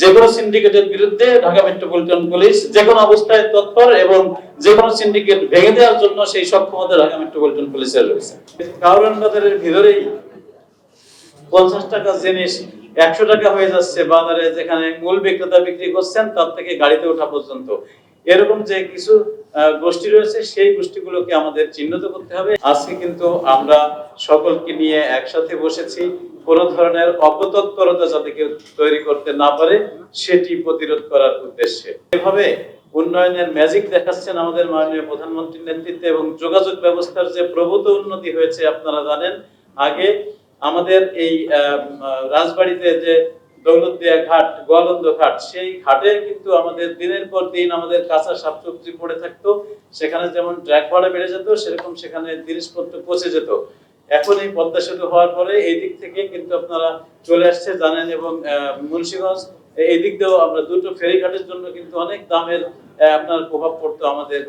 যে কোনো সিন্ডিকেটের বিরুদ্ধে ঢাকা মেট্রোপলিটন পুলিশ যে কোনো অবস্থায় তৎপর এবং যে কোনো সিন্ডিকেট ভেঙে দেওয়ার জন্য সেই সক্ষমতা ঢাকা মেট্রোপলিটন পুলিশের রয়েছে। কাউরান বাজারের ভিতরেই পঞ্চাশ টাকা জিনিস, একশো টাকা হয়ে যাচ্ছে বাজারে, যেখানে মূল বিক্রেতা বিক্রি করছেন, তার থেকে গাড়িতে ওঠা পর্যন্ত। এরকম যে কিছু গোষ্ঠী রয়েছে, সেই গোষ্ঠীগুলোকে আমাদের চিহ্নিত করতে হবে। আজকে কিন্তু আমরা সকলকে নিয়ে একসাথে বসেছি। কোন ধরনের অপতৎপরতা যাতে কেউ তৈরি করতে না পারে, সেটি প্রতিরোধ করার উদ্দেশ্যে। এভাবে উন্নয়নের ম্যাজিক দেখাচ্ছেন আমাদের মাননীয় প্রধানমন্ত্রীর নেতৃত্বে এবং যোগাযোগ ব্যবস্থার যে প্রভূত উন্নতি হয়েছে, আপনারা জানেন, আগে আমাদের এই রাজবাড়িতে যে দৌলতদিয়া ঘাট, গোয়ালন্দ ঘাট, সেই ঘাটে কিন্তু আমাদের দিনের পর দিন আমাদের কাঁচা শাকসবজি পড়ে থাকতো। সেখানে যেমন ট্র্যাক ভাড়া বেড়ে যেত, সেরকম সেখানে জিনিসপত্র পচে যেত। এখন এই পদ্মা সেতু হওয়ার পরে এই দিক থেকে কিন্তু আপনারা চলে আসছে জানেন এবং মুন্সিগঞ্জ। এই দিক দিয়েও আমরা দুটো ফেরিঘাটের জন্য কিন্তু অনেক দামের আপনার প্রভাব পড়তো আমাদের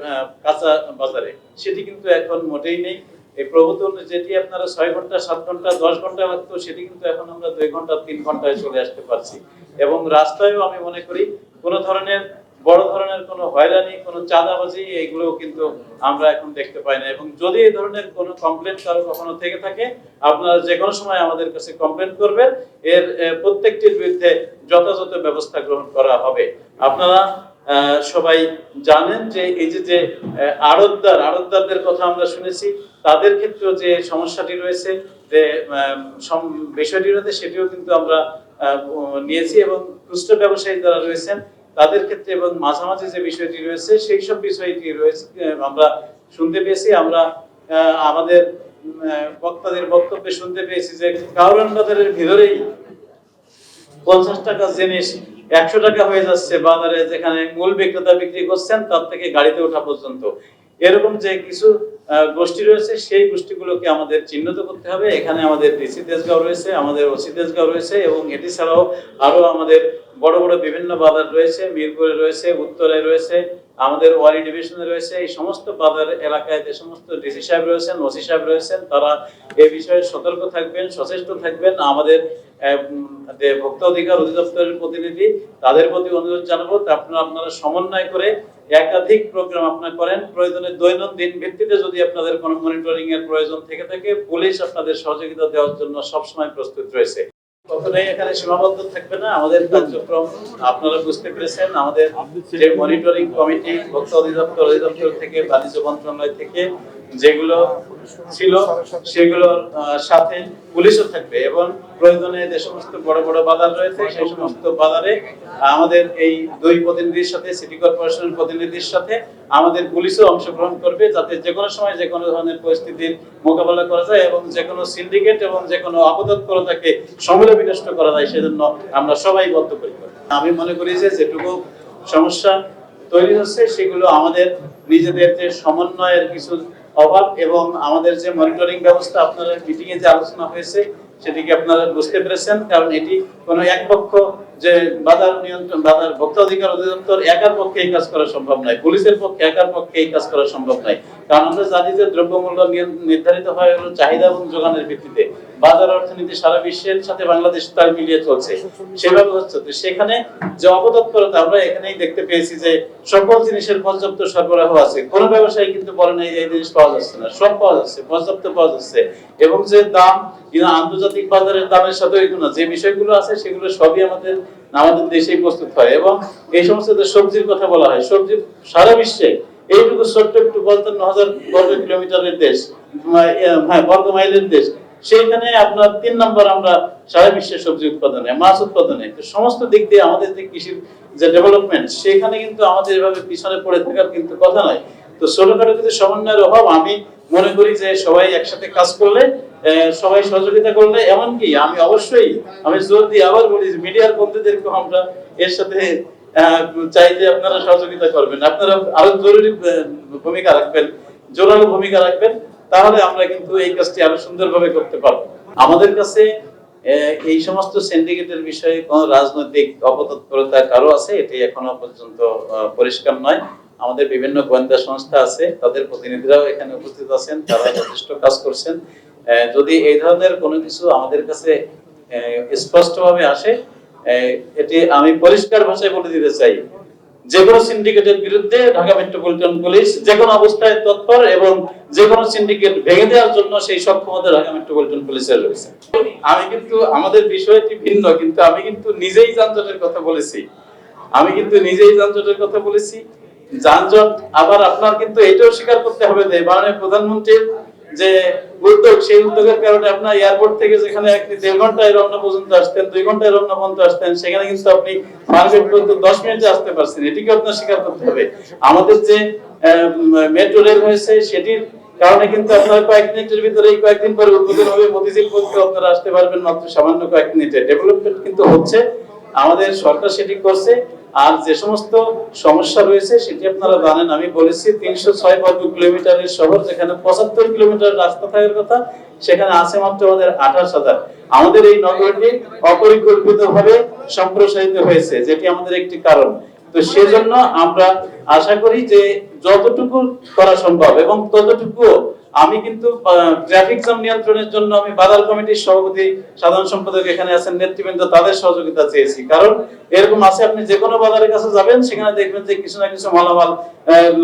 কাঁচা বাজারে। সেটি কিন্তু এখন মোটেই নেই। এই প্রবর্তন যেটি আপনারা ছয় ঘণ্টা, সাত ঘণ্টা, দশ ঘণ্টা লাগতো, সেটি কিন্তু এখন আমরা দুই ঘণ্টা, তিন ঘন্টায় চলে আসতে পারছি। এবং রাস্তায়ও আমি মনে করি কোনো ধরনের বড় ধরনের কোনো হয়রানি, কোনো চাঁদাবাজি এইগুলো কিন্তু আমরা এখন দেখতে পাই না। এবং যদি এই ধরনের কোনো কমপ্লেন কারও কখনো থেকে থাকে, আপনারা যে কোনো সময় আমাদের কাছে কমপ্লেন করবেন। এর প্রত্যেকটির বিরুদ্ধে যথাযথ ব্যবস্থা গ্রহণ করা হবে। আপনারা সবাই জানেন যে এই যে যে আড়তদার, আড়তদারদের কথা আমরা শুনেছি, তাদের ক্ষেত্রেও যে সমস্যাটি রয়েছে, যে বিষয়টি রয়েছে, সেটিও কিন্তু আমরা নিয়েছি এবং খুচরো ব্যবসায়ী যারা রয়েছেন তাদের ক্ষেত্রে এবং মাঝামাঝি যে বিষয়টি রয়েছে, সেই সব বিষয়টি রয়েছে আমরা শুনতে পেয়েছি। আমরা আমাদের বক্তাদের বক্তব্যে শুনতে পেয়েছি যে কাউরান বাজারের ভিতরেই পঞ্চাশ টাকা জিনিস একশো টাকা হয়ে যাচ্ছে বাজারে যেখানে মূল বিক্রেতা বিক্রি করছেন, তার থেকে গাড়িতে ওঠা পর্যন্ত। এরকম যে কিছু গোষ্ঠী রয়েছে, সেই গোষ্ঠীগুলোকে আমাদের চিহ্নিত করতে হবে। এখানে আমাদের ডিসি তেজগাঁও রয়েছে, আমাদের ওসি তেজগাঁও রয়েছে, এবং এটি ছাড়াও আরও আমাদের বড় বড় বিভিন্ন বাজার রয়েছে, মিরপুরে রয়েছে, উত্তরে রয়েছে, আমাদের ওয়ারি ডিভিশনে রয়েছে। এই সমস্ত বাজার এলাকায় যে সমস্ত ডিসি সাহেব রয়েছেন, ওসি সাহেব রয়েছেন, তারা এ বিষয়ে সতর্ক থাকবেন, সচেষ্ট থাকবেন। আমাদের যে ভোক্তা অধিকার অধিদপ্তরের প্রতিনিধি, তাদের প্রতি অনুরোধ জানাব। আপনারা আপনারা সমন্বয় করে একাধিক প্রোগ্রাম আপনারা করেন। প্রয়োজনে দৈনন্দিন ভিত্তিতে যদি আপনাদের কোনো মনিটরিং এর প্রয়োজন থেকে থাকে পুলিশ আপনাদের সহযোগিতা দেওয়ার জন্য সবসময় প্রস্তুত রয়েছে। কখনোই এখানে সীমাবদ্ধ থাকবে না। আমাদের কার্যক্রম আপনারা বুঝতে পেরেছেন। আমাদের যে মনিটরিং কমিটি ভোক্তা অধিদপ্তর অধিদপ্তর থেকে বাণিজ্য মন্ত্রণালয় থেকে যেগুলো ছিল সেগুলোর সাথে পুলিশও থাকবে এবং প্রয়োজনে যে সমস্ত বড় বড় বাজার রয়েছে, সেই সমস্ত বাজারে আমাদের এই দুই প্রতিনিধির সাথে, সিটি কর্পোরেশনের প্রতিনিধির সাথে আমাদের পুলিশও অংশগ্রহণ করবে যাতে যে কোনো সময় যে কোনো ধরনের পরিস্থিতির মোকাবেলা করা যায় এবং যে কোনো সিন্ডিকেট এবং যে কোনো আপদৎপরতাকে সমূলে বিনষ্ট করা যায়, সেজন্য আমরা সবাই বদ্ধপরিকর। আমি মনে করি যে যেটুকু সমস্যা তৈরি হচ্ছে, সেগুলো আমাদের নিজেদের যে সমন্বয়ের কিছু অভাব এবং আমাদের যে মনিটরিং ব্যবস্থা আপনারা মিটিং এ যে আলোচনা হয়েছে, সেটিকে আপনারা বুঝতে পেরেছেন। কারণ এটি কোনো এক পক্ষ যে বাজার নিয়ন্ত্রণ বাজার ভোক্তা অধিকার অধিদপ্তর একার পক্ষে এই কাজ করা সম্ভব নয়। পুলিশের পক্ষে একার পক্ষে এই কাজ করা সম্ভব নয়। কারণ আমরা জানি যে দ্রব্যমূল্য নির্ধারিত হয় হলো চাহিদা এবং যোগানের ভিত্তিতে। বাজার অর্থনীতি সারা বিশ্বের সাথে বাংলাদেশ তাল মিলিয়ে চলছে। সেভাবে হচ্ছে। তো সেখানে যে অবতৎপরতা, আমরা এখানেই দেখতে পেয়েছি যে সকল জিনিসের পর্যাপ্ত সরবরাহ আছে। কোন ব্যবসায়ী কিন্তু বলে যে এই জিনিস পাওয়া যাচ্ছে না। সব পাওয়া যাচ্ছে, পর্যাপ্ত পাওয়া যাচ্ছে। এবং যে দাম আন্তর্জাতিক বাজারের দামের সাথে ওই না যে বিষয়গুলো আছে সেগুলো সবই আমাদের আমাদের দেশেই প্রস্তুত হয়। এবং এই সমস্ত যে সবজির কথা বলা হয়, সবজি সারা বিশ্বে, এইটুকু ছোট্ট একটু পঞ্চান্ন হাজার বর্গ কিলোমিটারের দেশ বর্গ মাইলের দেশ সেইখানে আপনার তিন নম্বর আমরা সারা বিশ্বের সবজি উৎপাদনে, মাছ উৎপাদনে সমস্ত দিক দিয়ে আমাদের যে কৃষির যে ডেভেলপমেন্ট সেখানে কিন্তু আমাদের এভাবে পিছনে পড়ে থাকার কিন্তু কথা নয়। তো ছোটখাটো যদি সমন্বয়ের অভাব, আমি মনে করি যে সবাই একসাথে কাজ করলে সবাই সহযোগিতা করলে, এমনকি আমি অবশ্যই, আমি জোর দিয়ে আবার বলি মিডিয়ার বন্ধুদেরকে আমরা এর সাথে চাই যে আপনারা সহযোগিতা করবেন। আপনারা আরও জরুরি ভূমিকা রাখবেন, জোরালো ভূমিকা রাখবেন। তাহলে আমরা কিন্তু এই কাজটি আরও সুন্দরভাবে করতে পারব। আমাদের কাছে এই সমস্ত সিন্ডিকেটের বিষয়ে কোন রাজনৈতিক অপতৎপরতা কারও আছে? এটি এখনও পর্যন্ত পরিষ্কার নয়। আমাদের বিভিন্ন গোয়েন্দা সংস্থা আছে, তাদের প্রতিনিধিরাও এখানে উপস্থিত আছেন তারা যথেষ্ট কাজ করছেন। যদি এই ধরনের কোনো কিছু আমাদের কাছে স্পষ্টভাবে আসে এটি আমি পরিষ্কার ভাষায় বলে দিতে চাই। যে কোনো সিন্ডিকেটের বিরুদ্ধে ঢাকা মেট্রোপলিটন পুলিশ যে কোনো অবস্থায় তৎপর এবং যে কোনো সিন্ডিকেট ভেঙে দেওয়ার জন্য সেই সক্ষমতা ঢাকা মেট্রোপলিটন পুলিশের রয়েছে। আমি কিন্তু, আমাদের বিষয়টি ভিন্ন, কিন্তু আমি কিন্তু নিজেই যানজটের কথা বলেছি। আমি কিন্তু নিজেই যানজটের কথা বলেছি। যানজট আবার আপনার কিন্তু এটাও স্বীকার করতে হবে যে, মাননীয় প্রধানমন্ত্রীর যে উদ্যোগ, সেই উদ্যোগের কারণে আপনার এয়ারপোর্ট থেকে যেখানে এক দেড় ঘন্টায় রওনা পর্যন্ত আসতেন, দুই ঘন্টায় রওনা পর্যন্ত আসতেন, সেখানে কিন্তু আপনি মার্কেট পর্যন্ত দশ মিনিটে আসতে পারছেন। এটিকে আপনার স্বীকার করতে হবে। আমাদের যে মেট্রো রেল হয়েছে, সেটির কারণে কিন্তু আপনার কয়েক মিনিটের ভিতরে এই কয়েকদিন পরে উদ্বোধন হবে। মতিঝিল পর্যন্ত আপনারা আসতে পারবেন মাত্র সামান্য কয়েক মিনিটে। ডেভেলপমেন্ট কিন্তু হচ্ছে। আমাদের সরকার সেটি করছে। আর যে সমস্ত সমস্যা রয়েছে, সেটি আপনারা জানেন, আমি বলেছি তিনশো ছয় বর্গ কিলোমিটারের শহর, যেখানে পঁচাত্তর কিলোমিটার রাস্তা থাকার কথা, সেখানে আছে মাত্র আমাদের আঠাশ হাজার। আমাদের এই নগরটি অপরিকল্পিত ভাবে সম্প্রসারিত হয়েছে, যেটি আমাদের একটি কারণ। তো সেজন্য আমরা আশা করি যে যতটুকু করা সম্ভব এবং ততটুকু আমি কিন্তু ট্রাফিক জ্যাম নিয়ন্ত্রণের জন্য আমি বাজার কমিটির সভাপতি, সাধারণ সম্পাদক এখানে আছেন, নেতৃবৃন্দ তাদের সহযোগিতা চেয়েছি। কারণ এরকম আছে, আপনি যে কোনো বাজারের কাছে যাবেন, সেখানে দেখবেন যে কিছু না কিছু মালামাল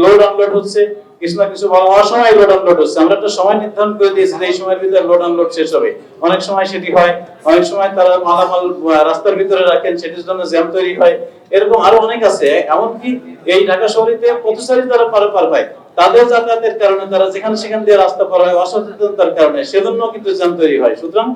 লোড আনলোড হচ্ছে, কিছু না কিছু মালামাল অসময় লোড আনলোড হচ্ছে। আমরা একটা সময় নির্ধারণ করে দিয়েছি যে এই সময়ের ভিতরে লোড আনলোড শেষ হবে। অনেক সময় সেটি হয়, অনেক সময় তারা মালামাল রাস্তার ভিতরে রাখেন, সেটির জন্য জ্যাম তৈরি হয়। এরকম আরও অনেক আছে। এমনকি এই ঢাকা শহরেতে পথচারী তারা পারাপার হয় তাদের যাতায়াতের কারণে তারা যেখানে সেখান দিয়ে রাস্তা পার হয়, অসচেতনতার কারণে, সেজন্য কিন্তু জ্যাম তৈরি হয়। সুতরাং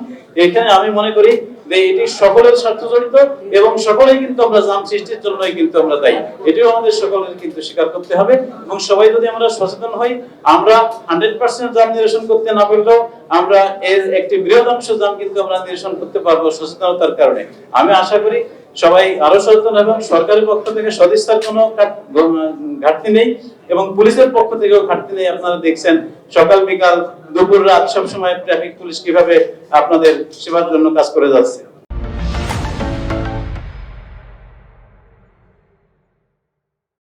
এখানে আমি মনে করি যে এটি সকলের স্বার্থ জড়িত এবং সকলেই কিন্তু আমরা জ্যাম সৃষ্টির জন্যই কিন্তু আমরা দায়ী। এটিও আমাদের সকলের কিন্তু স্বীকার করতে হবে এবং সবাই যদি আমরা সচেতন হই, আমরা হান্ড্রেড পার্সেন্ট জ্যাম নিরসন করতে না পারলেও আমরা এর একটি বৃহদাংশ জ্যাম কিন্তু আমরা নিরসন করতে পারব সচেতনতার কারণে। আমি আশা করি সবাই আরও সচেতন এবং সরকারের পক্ষ থেকে সদিচ্ছার কোনো ঘাটতি নেই এবং পুলিশের পক্ষ থেকেও ঘাটতি নেই। আপনারা দেখছেন সকাল, বিকাল, দুপুর, রাত সব সময় ট্রাফিক পুলিশ কীভাবে আপনাদের সেবার জন্য কাজ করে যাচ্ছে।